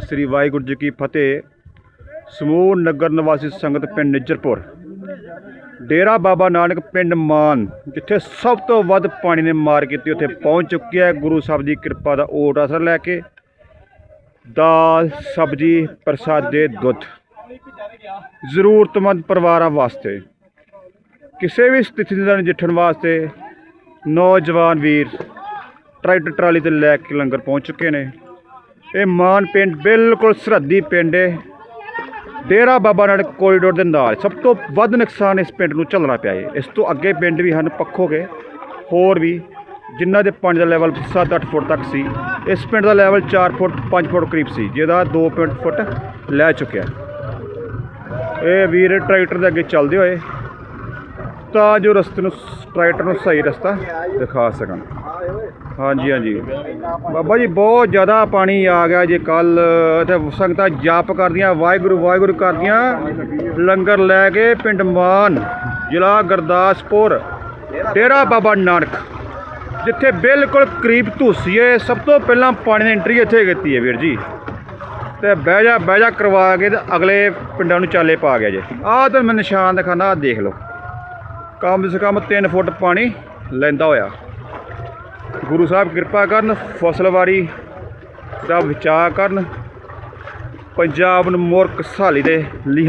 ਸ੍ਰੀ ਵਾਹਿਗੁਰੂ ਜੀ ਕੀ ਫਤਿਹ। ਸਮੂਹ ਨਗਰ ਨਿਵਾਸੀ ਸੰਗਤ ਪਿੰਡ ਨਿੱਜਰਪੁਰ। ਡੇਰਾ ਬਾਬਾ ਨਾਨਕ ਪਿੰਡ ਮਾਨ, ਜਿੱਥੇ ਸਭ ਤੋਂ ਵੱਧ ਪਾਣੀ ਨੇ ਮਾਰ ਕੀਤੀ ਉੱਥੇ ਪਹੁੰਚ ਚੁੱਕੀ ਹੈ। ਗੁਰੂ ਸਾਹਿਬ ਦੀ ਕਿਰਪਾ ਦਾ ਓਟ ਅਸਰ ਲੈ ਕੇ ਦਾਲ, ਸਬਜੀ, ਪ੍ਰਸਾਦੇ ਦੁੱਧ ਜ਼ਰੂਰਤਮੰਦ ਪਰਿਵਾਰਾਂ ਵਾਸਤੇ, ਕਿਸੇ ਵੀ ਸਥਿਤੀ ਨਾਲ ਨਜਿੱਠਣ ਵਾਸਤੇ ਨੌਜਵਾਨ ਵੀਰ ਟਰੈਕਟਰ ਟਰਾਲੀ ਤੇ ਲੈ ਕੇ ਲੰਗਰ ਪਹੁੰਚ ਚੁੱਕੇ ਨੇ। ਇਹ ਮਾਨ ਪਿੰਡ ਬਿਲਕੁਲ ਸਰਹੱਦੀ ਪਿੰਡ ਹੈ ਡੇਰਾ ਬਾਬਾ ਨਾਨਕ ਕੋਰੀਡੋਰ ਦੇ ਨਾਲ ਸਭ ਤੋਂ ਵੱਧ ਨੁਕਸਾਨ ਇਸ ਪਿੰਡ ਨੂੰ ਝੱਲਣਾ ਪਿਆ ਹੈ ਇਸ ਤੋਂ ਅੱਗੇ ਪਿੰਡ ਵੀ ਹਨ ਪੱਖੋਗੇ, ਹੋਰ ਵੀ ਜਿਨ੍ਹਾਂ ਦੇ ਪਾਣੀ ਦਾ ਲੈਵਲ 7-8 ਫੁੱਟ ਤੱਕ ਸੀ, ਇਸ ਪਿੰਡ ਦਾ ਲੈਵਲ 4 ਫੁੱਟ 5 ਫੁੱਟ ਕਰੀਬ ਸੀ, ਜਿਹਦਾ 2 ਫੁੱਟ ਲੈ ਚੁੱਕਿਆ। ਇਹ ਵੀਰ ਟਰੈਕਟਰ ਦੇ ਅੱਗੇ ਚੱਲਦੇ ਹੋਏ ਤਾਂ ਜੋ ਰਸਤੇ ਨੂੰ ਟਰੈਕਟਰ ਨੂੰ ਸਹੀ ਰਸਤਾ ਦਿਖਾ ਸਕਣ। ਹਾਂਜੀ ਹਾਂਜੀ। ਬਾਬਾ ਜੀ, ਬਹੁਤ ਜ਼ਿਆਦਾ ਪਾਣੀ ਆ ਗਿਆ ਜੇ ਕੱਲ ਇੱਥੇ ਸੰਗਤਾਂ ਜਾਪ ਕਰਦੀਆਂ, ਵਾਹਿਗੁਰੂ ਵਾਹਿਗੁਰੂ ਕਰਦੀਆਂ। ਲੰਗਰ ਲੈ ਕੇ ਪਿੰਡ ਮਾਨ, ਜ਼ਿਲ੍ਹਾ ਗੁਰਦਾਸਪੁਰ, ਡੇਰਾ ਬਾਬਾ ਨਾਨਕ, ਜਿੱਥੇ ਬਿਲਕੁਲ ਕਰੀਬ ਧੂਸੀਏ ਸਭ ਤੋਂ ਪਹਿਲਾਂ ਪਾਣੀ ਦੀ ਐਂਟਰੀ ਇੱਥੇ ਕੀਤੀ ਹੈ ਵੀਰ ਜੀ। ਤੇ ਬਹਿ ਜਾ ਬਹਿ ਜਾ ਕਰਵਾ ਕੇ ਤੇ ਅਗਲੇ ਪਿੰਡਾਂ ਨੂੰ ਚਾਲੇ ਪਾ ਗਿਆ ਜੇ। ਆਹ ਤਾਂ ਮੈਂ ਨਿਸ਼ਾਨ ਦਿਖਾਣਾ ਆਹ ਦੇਖ ਲਓ। ਕਮ ਸੇ ਕਮ 3 ਫੁੱਟ ਪਾਣੀ ਲੈਂਦਾ ਹੋਇਆ। ਗੁਰੂ ਸਾਹਿਬ ਕਿਰਪਾ ਕਰਨ, ਫਸਲਵਾੜੀ ਦਾ ਵਿਚਾਰ ਕਰਨ, ਪੰਜਾਬ ਨੂੰ ਮੁਰਕ ਸਾਲੀ ਦੇ ਲਈ